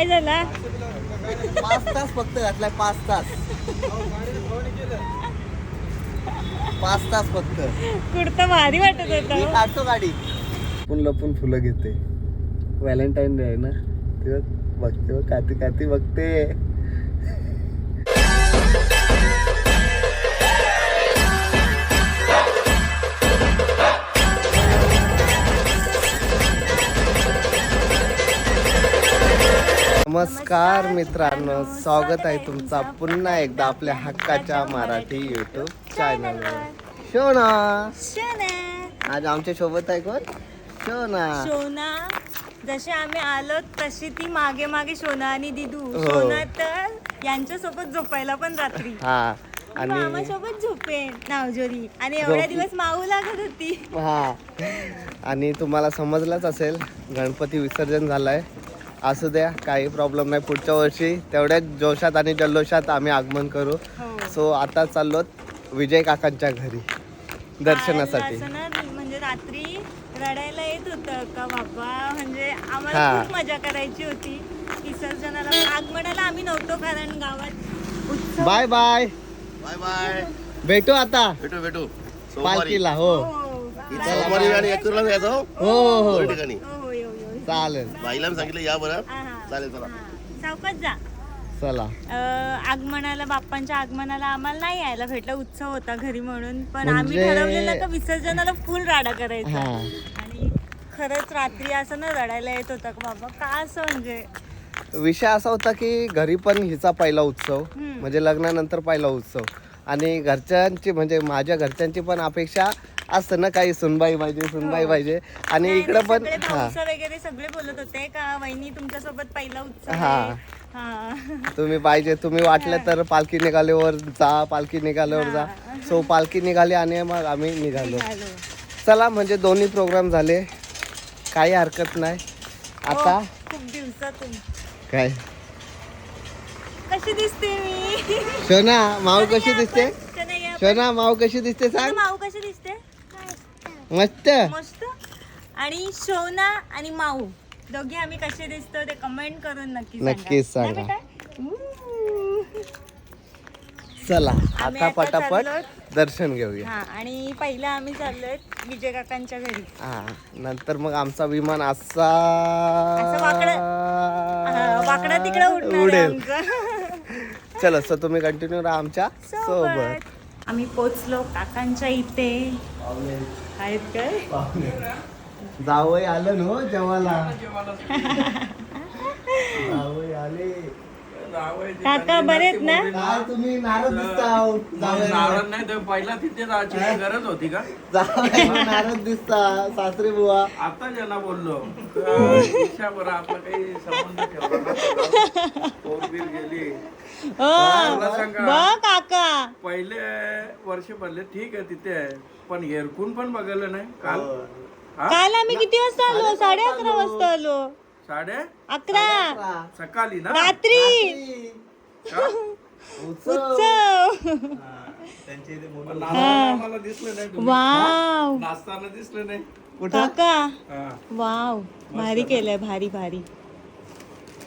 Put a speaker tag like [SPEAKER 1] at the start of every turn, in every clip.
[SPEAKER 1] काय झाला?
[SPEAKER 2] पाच तास फक्त घातलाय पाच तास. पाच तास फक्त.
[SPEAKER 1] कुर्ता भारी वाटत
[SPEAKER 2] मी
[SPEAKER 1] होता
[SPEAKER 2] काढतो गाडी. लपून लपून फुलं घेते. व्हॅलेंटाईन डे आहे ना? तेव्हा बघते बघ काती काती बघते. नमस्कार मित्रांनो स्वागत आहे तुमचा पुन्हा एकदा आपल्या हक्काच्या मराठी युट्यूब चॅनलवर शोना.
[SPEAKER 1] शोना.
[SPEAKER 2] आज आमच्यासोबत आहे कोण? शोना.
[SPEAKER 1] शोना जसे आम्ही आलो तशी ती मागे मागे शोना आणि दिदू.
[SPEAKER 2] हो.
[SPEAKER 1] शोना तर यांच्या सोबत झोपायला पण रात्री.
[SPEAKER 2] हा आणि
[SPEAKER 1] सोबत झोपे नावजोरी. आणि एवढ्या
[SPEAKER 2] झोप-
[SPEAKER 1] दिवस माऊ लागत होती.
[SPEAKER 2] हा. आणि तुम्हाला समजलंच असेल गणपती विसर्जन झालंय. असू द्या काही प्रॉब्लेम नाही. पुढच्या वर्षी तेवढ्याच जोशात आणि जल्लोषात आम्ही आगमन करू.
[SPEAKER 1] हो.
[SPEAKER 2] सो आता चाललो विजय काकांच्या घरी दर्शनासाठी.
[SPEAKER 1] म्हणजे रात्री रडायला येत होतं का बाबा? म्हणजे आम्हाला
[SPEAKER 2] हा.
[SPEAKER 1] खूप मजा करायची होती. विसर्जनाला आगमनाला आम्ही नव्हतो कारण गावात उत्सव.
[SPEAKER 2] बाय बाय
[SPEAKER 3] बाय बाय
[SPEAKER 2] भेटू आता.
[SPEAKER 3] भेटू भेटू.
[SPEAKER 2] पालखीला हो.
[SPEAKER 1] हो.
[SPEAKER 3] सोमवारी आणि हो?
[SPEAKER 2] हो हो हो.
[SPEAKER 3] ठिकाणी.
[SPEAKER 1] हो, हो, हो, हो.
[SPEAKER 2] चालेल.
[SPEAKER 3] बाईला मी सांगितलं या बरं. चालेल चला.
[SPEAKER 1] सावकाश जा.
[SPEAKER 2] चला.
[SPEAKER 1] अं, आगमनाला बाप्पांच्या आगमनाला आम्हाला नाही यायला भेटला. उत्सव होता घरी म्हणून. पण आम्ही
[SPEAKER 2] म्हणजे-
[SPEAKER 1] ठरवलेलं का विसर्जनाला फुल राडा करायचा.
[SPEAKER 2] हा.
[SPEAKER 1] आणि खरंच रात्री असं ना रडायला येत होता का बाबा का असं म्हणजे?
[SPEAKER 2] विषय असा होता की घरी पण हिचा पहिला उत्सव. म्हणजे लग्नानंतर पहिला उत्सव. आणि घरच्यांची म्हणजे माझ्या घरच्यांची पण अपेक्षा असतं ना काही सुनबाई पाहिजे सुनबाई पाहिजे. आणि इकडं पण हा.
[SPEAKER 1] वगैरे सगळे बोलत होते का वहिनी तुमच्यासोबत पहिला उत्सव
[SPEAKER 2] हा.
[SPEAKER 1] आहे. हा.
[SPEAKER 2] तुम्ही पाहिजे तुम्ही वाटलं तर पालखी निघाल्यावर जा पालखी निघाल्यावर जा. सो पालखी निघाली आणि मग आम्ही निघालो. चला म्हणजे दोन्ही प्रोग्राम झाले. काही हरकत नाही. आता?
[SPEAKER 1] हो, खूप दिवसातून.
[SPEAKER 2] काय?
[SPEAKER 1] कशी दिसते मी?
[SPEAKER 2] शोना माऊ कशी दिसते. शोना माऊ कशी दिसते सांग?
[SPEAKER 1] माऊ कशी दिसते?
[SPEAKER 2] मस्त
[SPEAKER 1] मस्त आणि शोना आणि माऊ दोघी आम्ही कसे दिसतो ते कमेंट करून नक्की सांगा.
[SPEAKER 2] नक्कीच
[SPEAKER 1] नाही
[SPEAKER 2] सांगा.
[SPEAKER 1] बेटा? ऊ.
[SPEAKER 2] चला आता
[SPEAKER 1] आता
[SPEAKER 2] पटापट. दर्शन घेऊया
[SPEAKER 1] हा आणि पहिलं आम्ही चाललोय विजय काकांच्या घरी
[SPEAKER 2] हा नंतर मग आमचा विमान असा
[SPEAKER 1] असं वाकडं- हा, वाकडा तिकडे उडणार आहे
[SPEAKER 2] उडेल
[SPEAKER 1] आमचं.
[SPEAKER 2] चला सो तुम्ही कंटिन्यू राहा आमच्यासोबत सोबत
[SPEAKER 1] आम्ही पोचलो काकांच्या इथे. आहेत काय?
[SPEAKER 2] जावई आलं ना हो जेवायला. जावई आले.
[SPEAKER 1] काका बरेत ना?
[SPEAKER 2] तुम्ही नाराज. जावई
[SPEAKER 4] नाराज नाही तर पहिला तिथे जायची काही गरज होती का?
[SPEAKER 2] जावई नाराज दिसता सासरे बुवा.
[SPEAKER 4] आता ज्यांना बोललो. आपला काही संबंध ठेवला पोरबीर गेली.
[SPEAKER 1] हो
[SPEAKER 4] मला सांगा.
[SPEAKER 1] बघ
[SPEAKER 4] पहिले वर्ष भरले ठीक आहे तिथे आहे. पण हेरकून पण बघायला नाही. काल हा.
[SPEAKER 1] काल आम्ही किती वाजता आलो? साडे अकरा वाजता आलो.
[SPEAKER 4] साडे
[SPEAKER 1] अकरा.
[SPEAKER 4] सकाळी ना?
[SPEAKER 1] रात्री.
[SPEAKER 4] का?
[SPEAKER 1] उत्सव.
[SPEAKER 4] पण नाचताना आम्हाला दिसलं नाही तुम्ही.
[SPEAKER 1] वाव.
[SPEAKER 4] नाचताना दिसलं नाही.
[SPEAKER 2] कुठं?
[SPEAKER 1] काका.
[SPEAKER 4] हा.
[SPEAKER 1] वाव. भारी केलंय भारी भारी.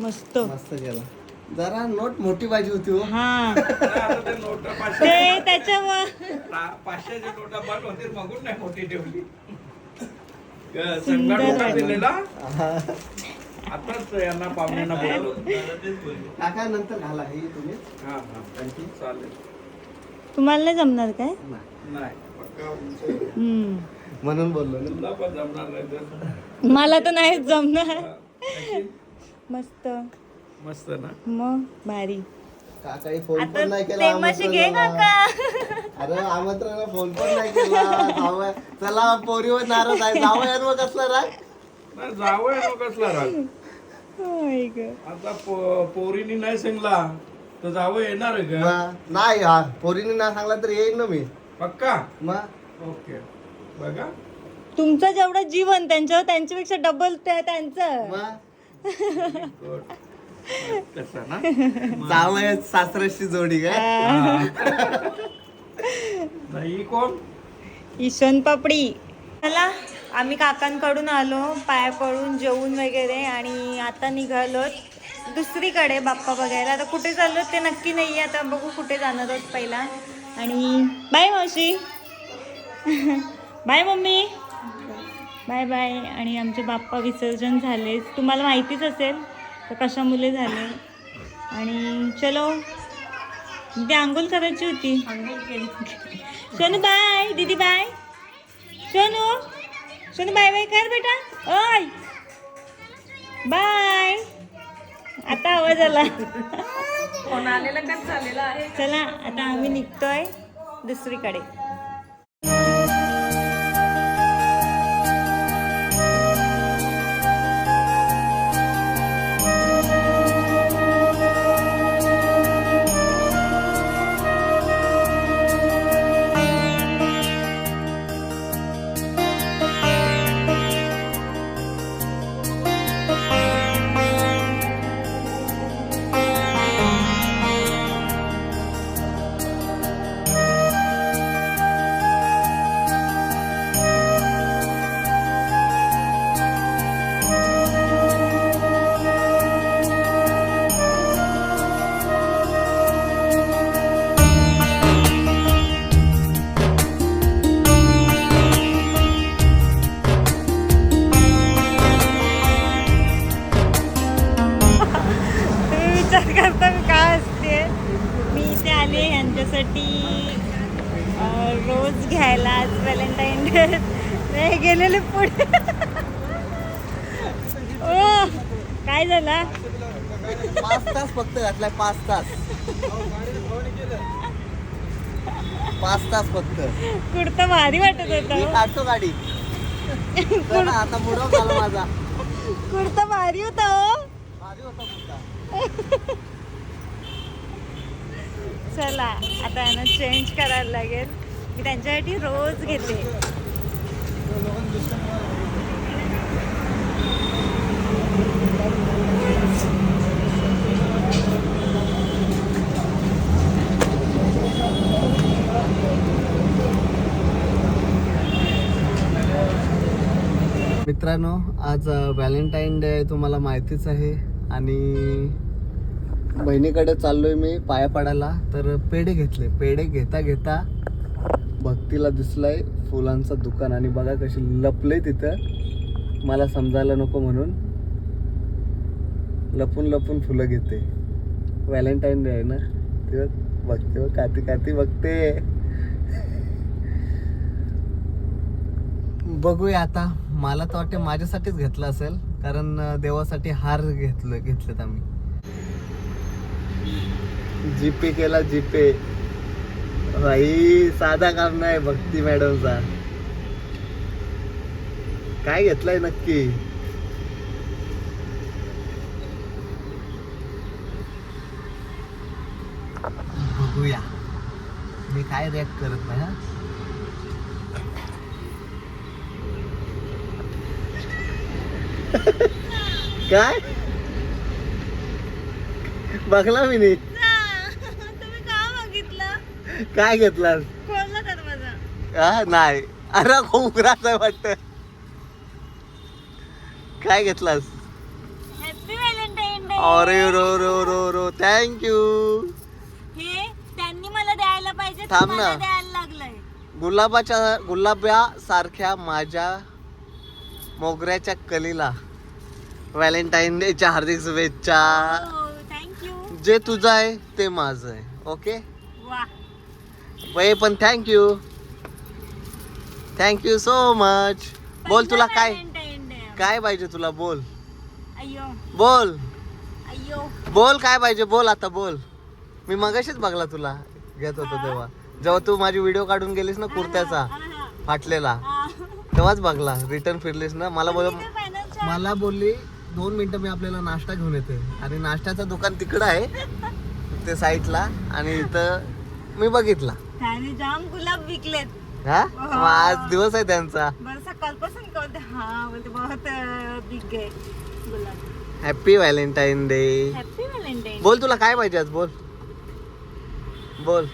[SPEAKER 1] मस्त.
[SPEAKER 2] मस्त केला. जरा नोट मोठी पाहिजे होती हो.
[SPEAKER 1] हा.
[SPEAKER 4] ते
[SPEAKER 1] त्याच्यावर
[SPEAKER 4] पा- पाचशेच्या नोटा बंद होते मागून नाही मोठी ठेवली संघ नोटा दिलेला आताच यांना पाहुण्यांना बोलवलं
[SPEAKER 2] काका नंतर घाला हे तुम्ही.
[SPEAKER 4] हा हा. चालेल.
[SPEAKER 1] तुम्हाला नाही जमणार काय?
[SPEAKER 4] नाही. पक्का उंच.
[SPEAKER 1] हम्म.
[SPEAKER 2] म्हणून बोललो ना.
[SPEAKER 4] तुला पण जमणार नाही तर.
[SPEAKER 1] मला तर नाही जमणार? मस्त.
[SPEAKER 4] मस्त ना.
[SPEAKER 1] मग भारी.
[SPEAKER 2] काकाही फोन पण नाही केला
[SPEAKER 1] प्रेमाशी घे
[SPEAKER 2] आमंत्रणाला.
[SPEAKER 1] काका.
[SPEAKER 2] अरे आमंत्रणाला फोन पण नाही केला. जावया. चला पोरीवर नाराज आहे. जावयांवर कसला राग?
[SPEAKER 4] नाही जावं आहे कसला राग?
[SPEAKER 1] होय ग.
[SPEAKER 4] आता पो- पोरीनी नाही सांगला तर जावं येणार आहे का?
[SPEAKER 2] मग नाही यार. पोरीने ना सांगला तर येईन ना मी.
[SPEAKER 4] पक्का?
[SPEAKER 2] मग
[SPEAKER 4] ओके. बघा.
[SPEAKER 1] तुमचं जेवढं जीवन त्यांच्यावर त्यांच्यापेक्षा डबल त्यांचं.
[SPEAKER 2] मग
[SPEAKER 4] गुड कसं ना?
[SPEAKER 2] सासऱ्याची जोडी काय
[SPEAKER 4] नाही कोण?
[SPEAKER 1] ईशन पापडी. चला आम्ही काकांकडून आलो पाया पडून जेवून वगैरे आणि आता निघालो दुसरीकडे बाप्पा बघायला. आता कुठे चाललो ते नक्की नाही आहे आता बघू कुठे जाणार आहोत पहिला. आणि बाय मावशी. Bye mummy. Bye bye. आणि आमचे बाप्पा विसर्जन झाले. तुम्हाला माहितीच असेल तर कशामुळे झाले? आणि चलो ते आंघोळ करायची होती. सोनू बाय दीदी bye. Sonu Sonu bye bye कर बेटा. ओय. बाय. आता आवाज आला.
[SPEAKER 5] फोन आलेला का झालेला आहे?
[SPEAKER 1] चला आता आम्ही निघतोय दुसरीकडे. नाही गेलेले पुढे. ओ काय झाला?
[SPEAKER 2] पाच तास फक्त घातलाय पाच तास. पाच तास फक्त.
[SPEAKER 1] कुर्ता भारी वाटत
[SPEAKER 2] मी
[SPEAKER 1] होता
[SPEAKER 2] काढतो गाडी. ना, आता मुडव झाला माझा.
[SPEAKER 1] कुर्ता भारी होता हो.
[SPEAKER 2] भारी होता.
[SPEAKER 1] चला आता यांना चेंज करायला लागेल. मी त्यांच्यासाठी रोज घेते.
[SPEAKER 2] मित्रांनो आज व्हॅलेंटाईन डे आहे तुम्हाला माहितीच आहे. आणि बहिणीकडे चाललोय मी पाया पडायला. तर पेढे घेतले. पेढे घेता घेता भक्तीला दिसलंय. फुलांचं दुकान आणि बघा कशी लपले तिथं. मला समजायला नको म्हणून. लपून लपून फुलं घेते. व्हॅलेंटाईन डे आहे ना. तेव्हा बघते काती काती बघते. बघूया आता. मला तर वाटते माझ्यासाठीच घेतलं असेल कारण देवासाठी हार घेतलं घेतलेत आम्ही. जीपे केला जीपे. भाई साधा काम नाही भक्ती मॅडमचा. काय घेतलंय नक्की? बघूया. मी काय रिॲक्ट करत नाही हा? काय? बघला मी
[SPEAKER 1] नाही
[SPEAKER 2] काय घेतलास
[SPEAKER 1] खोलला दरवाजा.
[SPEAKER 2] हा नाही. अरे खूप उघडाच आहे वाटत. काय घेतलास?
[SPEAKER 1] हॅपी व्हॅलेंटाईन डे
[SPEAKER 2] अरे रो रो रो रो. थँक्यू
[SPEAKER 1] हे त्यांनी मला द्यायला पाहिजे तर
[SPEAKER 2] थांब
[SPEAKER 1] मला
[SPEAKER 2] ना.
[SPEAKER 1] द्यायला लागलंय.
[SPEAKER 2] गुलाबाच्या गुलाब्या सारख्या माझ्या मोगऱ्याच्या कलीला व्हॅलेंटाईन डेच्या हार्दिक शुभेच्छा.
[SPEAKER 1] हो थँक्यू
[SPEAKER 2] जे तुझं आहे ते माझं आहे. ओके
[SPEAKER 1] वा
[SPEAKER 2] बाई पण थँक्यू थँक्यू सो मच बोल तुला काय? काय पाहिजे तुला? बोल. बोल. बोल काय पाहिजे? बोल आता बोल. मी मगाशीच बघला तुला. घेत होतो तेव्हा. जेव्हा तू माझी व्हिडिओ काढून गेलीस ना कुर्त्याचा. फाटलेला. तेव्हाच बघला. रिटर्न फिरलीस ना? मला बोल मला बोलली दोन मिनिटं मी आपल्याला नाश्ता घेऊन येते. आणि नाश्त्याचं दुकान तिकडं आहे ते साईडला आणि इथं मी बघितला.
[SPEAKER 1] त्याने जाम गुलाब विकलेत.
[SPEAKER 2] हा? मग आज दिवस आहे त्यांचा.
[SPEAKER 1] बरं सकाळपासून कळते हा बोलते बहुत बिग आहे गुलाब.
[SPEAKER 2] Happy Valentine day
[SPEAKER 1] happy Valentine
[SPEAKER 2] बोल तुला काय पाहिजे आज बोल. बोल.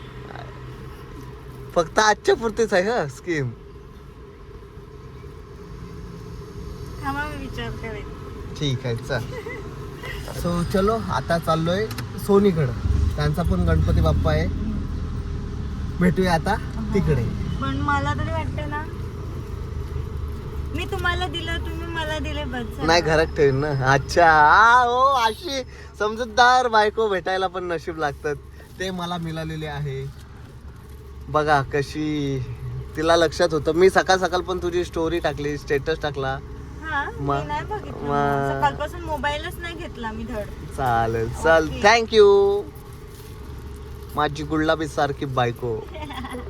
[SPEAKER 2] फक्त आजच्या पुरतीच आहे का स्कीम
[SPEAKER 1] थांबा मी विचार करेन.
[SPEAKER 2] ठीक आहे चल. सो चलो आता चाललोय सोनीकडं. त्यांचा पण गणपती बाप्पा आहे. भेटूया आता तिकडे.
[SPEAKER 1] पण मला तरी वाटतं ना मी तुम्हाला दिलं तुम्ही मला दिले बस.
[SPEAKER 2] नाही घरात ठेवीन ना. अच्छा. आ, हो अशी समजूतदार बायको भेटायला पण नशीब लागतात. ते मला मिळालेले आहे. बघा कशी तिला लक्षात होतं. मी सकाळ सकाळ पण तुझी स्टोरी टाकली स्टेटस टाकला.
[SPEAKER 1] हा मी नाही बघितलं.
[SPEAKER 2] मा-
[SPEAKER 1] सकाळपासून मोबाईलच नाही घेतला मी धड.
[SPEAKER 2] चालेल चल
[SPEAKER 1] Okay.
[SPEAKER 2] थँक्यू माझी गुल्लाबी सारखी बायको.